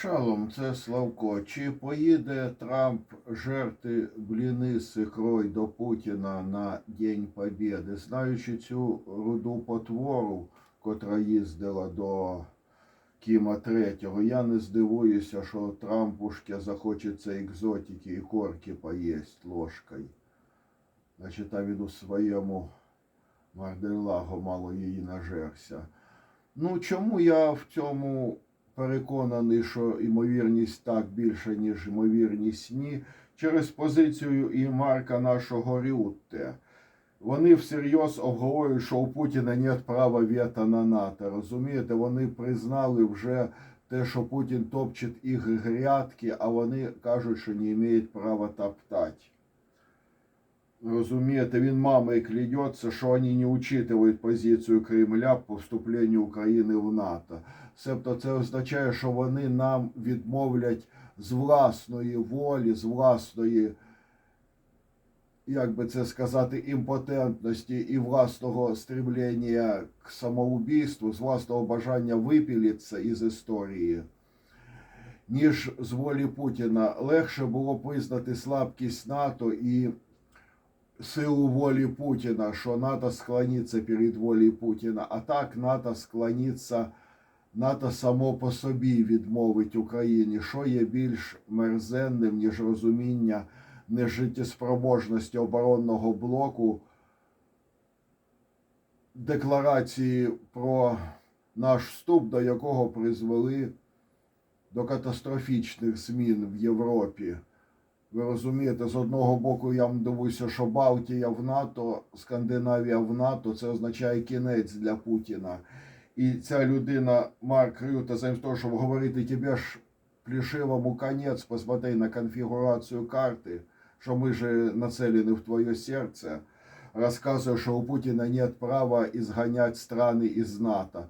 Шалом, це Славко. Чи поїде Трамп жерти бліни з ікрою до Путіна на День Побєди? Знаючи цю руду потвору, котра їздила до Кіма Третього, я не здивуюся, що Трампушке захочеться екзотики і корки поїсть ложкою. Значить, там він у своєму Марделагу мало її нажерся. Ну, чому я в цьому переконаний, що ймовірність так більше, ніж ймовірність ні, через позицію і Марка нашого Рютте. Вони всерйоз обговорюють, що у Путіна нет права вето на НАТО. Розумієте, вони признали вже те, що Путін топчет їх грядки, а вони кажуть, що не мають права топтати. Розумієте, він мамой клянется, що вони не учитывають позицію Кремля по вступленню України в НАТО. Себто це означає, що вони нам відмовлять з власної волі, з власної, як би це сказати, імпотентності і власного стремлення к самоубійству, з власного бажання випілитися із історії. Ніж з волі Путіна легше було б визнати слабкість НАТО і силу волі Путіна, що НАТО склониться перед волею Путіна, а так НАТО склониться, НАТО само по собі відмовить Україні, що є більш мерзенним, ніж розуміння нежиттєспроможності оборонного блоку, декларації про наш вступ, до якого призвели до катастрофічних змін в Європі. Ви розумієте, з одного боку я вам дивуюся, що Балтія в НАТО, Скандинавія в НАТО це означає кінець для Путіна. І ця людина, Марк Рюта, замість того, щоб говорити тебе ж плішивому конець, посмотри на конфігурацію карти, що ми же нацелені в твоє серце, розказує, що у Путіна нет права ізганяти страни із НАТО.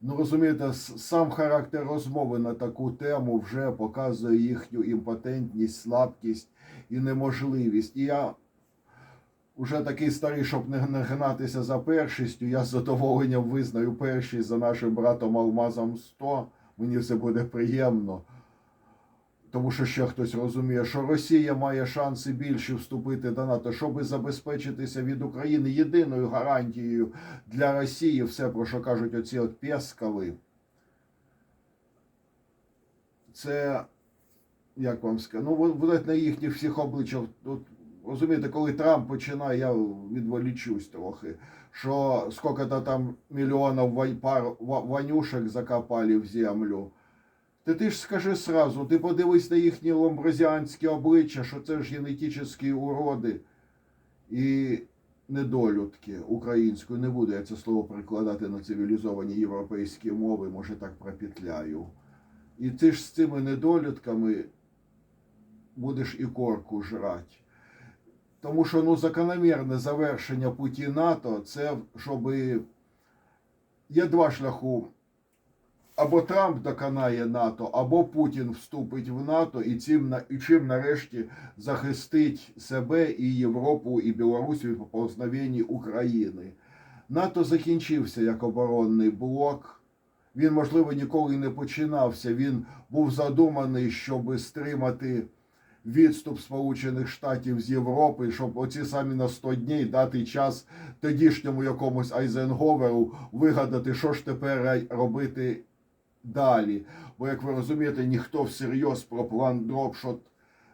Ну, розумієте, сам характер розмови на таку тему вже показує їхню імпотентність, слабкість і неможливість. І я вже такий старий, щоб не гнатися за першістю, я з задоволенням визнаю першість за нашим братом Алмазом 100. Мені це буде приємно. Тому що ще хтось розуміє, що Росія має шанси більші вступити до НАТО, щоб забезпечитися від України єдиною гарантією для Росії, все про що кажуть оці от Пєскали. Це, як вам сказати, ну, вон- вони на їхніх всіх обличчях. Тут, розумієте, коли Трамп починає, я відволічусь трохи, що скільки-то там мільйонів пар ванюшек закопали в землю. Ти, ти ж скажи сразу, ти подивись на їхні ломбразіанські обличчя, що це ж генетичні уроди і недолюдки українською. Не буду я це слово перекладати на цивілізовані європейські мови, може так пропетляю. І ти ж з цими недолюдками будеш і корку жрати. Тому що ну, закономірне завершення путі НАТО це щоб є два шляху або Трамп доконає НАТО, або Путін вступить в НАТО і цим і чим нарешті захистить себе і Європу, і Білорусь від поповзновень України. НАТО закінчився як оборонний блок. Він, можливо, ніколи не починався. Він був задуманий, щоб стримати відступ Сполучених Штатів з Європи, щоб оці самі на 100 днів дати час тодішньому якомусь Айзенговеру вигадати, що ж тепер робити далі. Бо, як ви розумієте, ніхто всерйоз про план Дропшот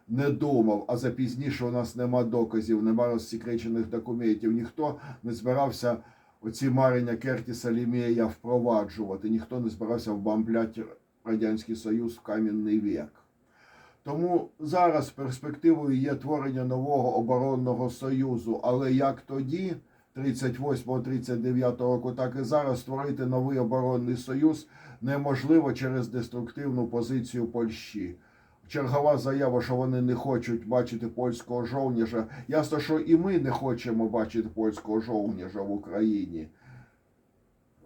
не думав, а запізніше у нас нема доказів, нема розсекречених документів. Ніхто не збирався оці марення Кертіса Лімєя впроваджувати, ніхто не збирався вбамбляти Радянський Союз в кам'яний вік. Тому зараз перспективою є творення нового оборонного союзу, але як тоді, 38-39 року, так і зараз створити новий оборонний союз неможливо через деструктивну позицію Польщі. Чергова заява, що вони не хочуть бачити польського жовніжа. Ясно, що і ми не хочемо бачити польського жовніжа в Україні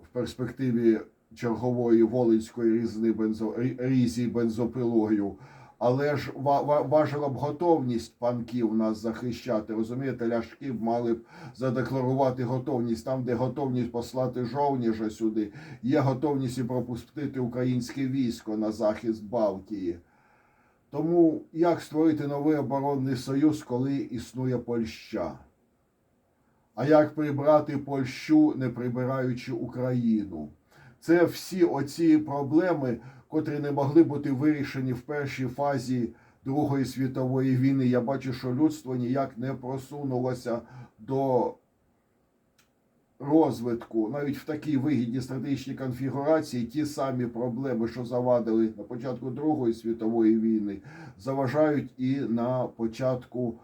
в перспективі чергової волинської різни бензо, рі- різі бензопилою. Але ж ва- ва- важила б готовність панків нас захищати. Розумієте, ляшки б мали б задекларувати готовність там, де готовність послати жовніжа сюди, є готовність і пропустити українське військо на захист Балтії. Тому як створити новий оборонний союз, коли існує Польща? А як прибрати Польщу, не прибираючи Україну? Це всі оці проблеми, котрі не могли бути вирішені в першій фазі Другої світової війни. Я бачу, що людство ніяк не просунулося до розвитку, навіть в такій вигідній стратегічній конфігурації, ті самі проблеми, що завадили на початку Другої світової війни, заважають і на початку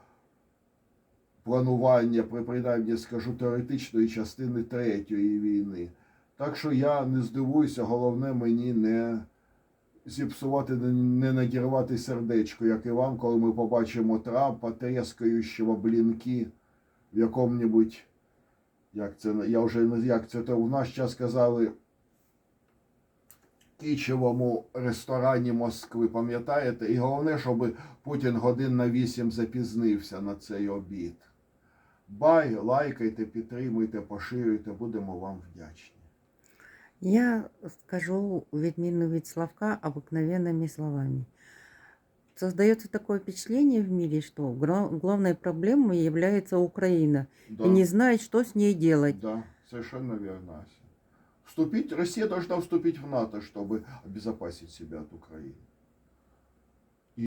планування, при принаймні скажу, теоретичної частини третьої війни. Так що я не здивуюся, головне мені не зіпсувати, не- надірвати сердечко, як і вам, коли ми побачимо Трампа, трескаючого блінки в якому-небудь, як це, я вже як це то в наш час казали, кічевому ресторані Москви, пам'ятаєте? І головне, щоб Путін годин на вісім запізнився на цей обід. Бай, лайкайте, підтримуйте, поширюйте, будемо вам вдячні. Я скажу відмінну від Славка обыкновенными словами. Создается такое впечатление в мире, что гра- главной проблемой является Украина Да, и не знает, что с ней делать. да, совершенно верно, Ася. Вступить, Россия должна вступить в НАТО, чтобы обезопасить себя от Украины.